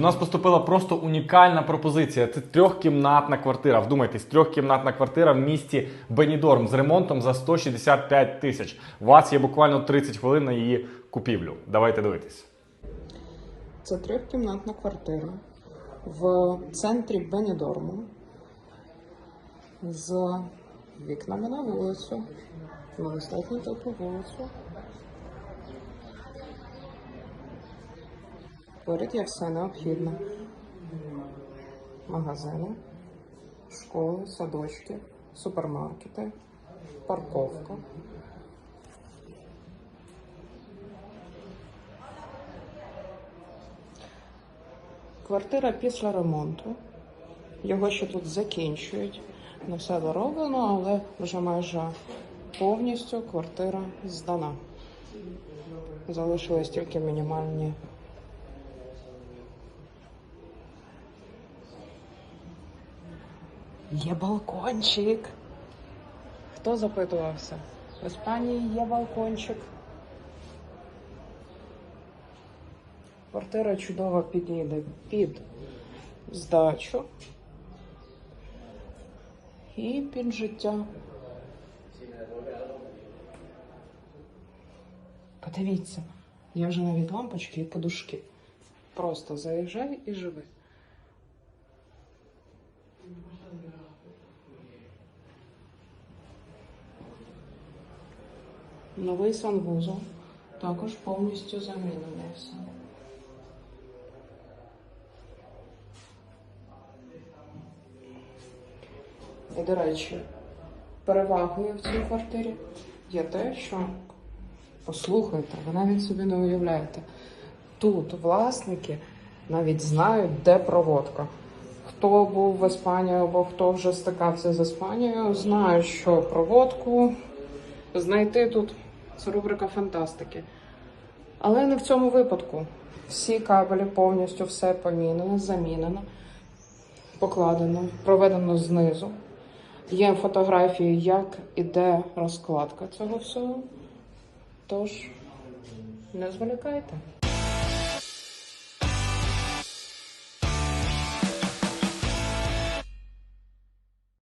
У нас поступила просто унікальна пропозиція. Це трьохкімнатна квартира. Вдумайтесь, трьохкімнатна квартира в місті Бенідорм з ремонтом за 165 тисяч. У вас є буквально 30 хвилин на її купівлю. Давайте дивитись. Це трьохкімнатна квартира в центрі Бенідорму з вікнами на вулицю, достатньо теплу вулицю. Поряд є все необхідне. Магазини, школи, садочки, супермаркети, парковка. Квартира після ремонту. Його ще тут закінчують. Не все дороблено, але вже майже повністю квартира здана. Залишились тільки мінімальні. Є балкончик. Хто запитувався? В Іспанії є балкончик. Квартира чудово підійде під здачу і під життя. Подивіться, я вже навіть лампочки і подушки. Просто заїжджай і живи. Новий санвузол також повністю замінений все. І, до речі, перевагою в цій квартирі є те, що послухайте, ви навіть собі не уявляєте. Тут власники навіть знають, де проводка. Хто був в Іспанії або хто вже стикався з Іспанією, знає, що проводку знайти тут це рубрика фантастики. Але не в цьому випадку. Всі кабелі повністю все помінено, замінено, покладено, проведено знизу. Є фотографії, як іде розкладка цього всього. Тож, не зволікайте.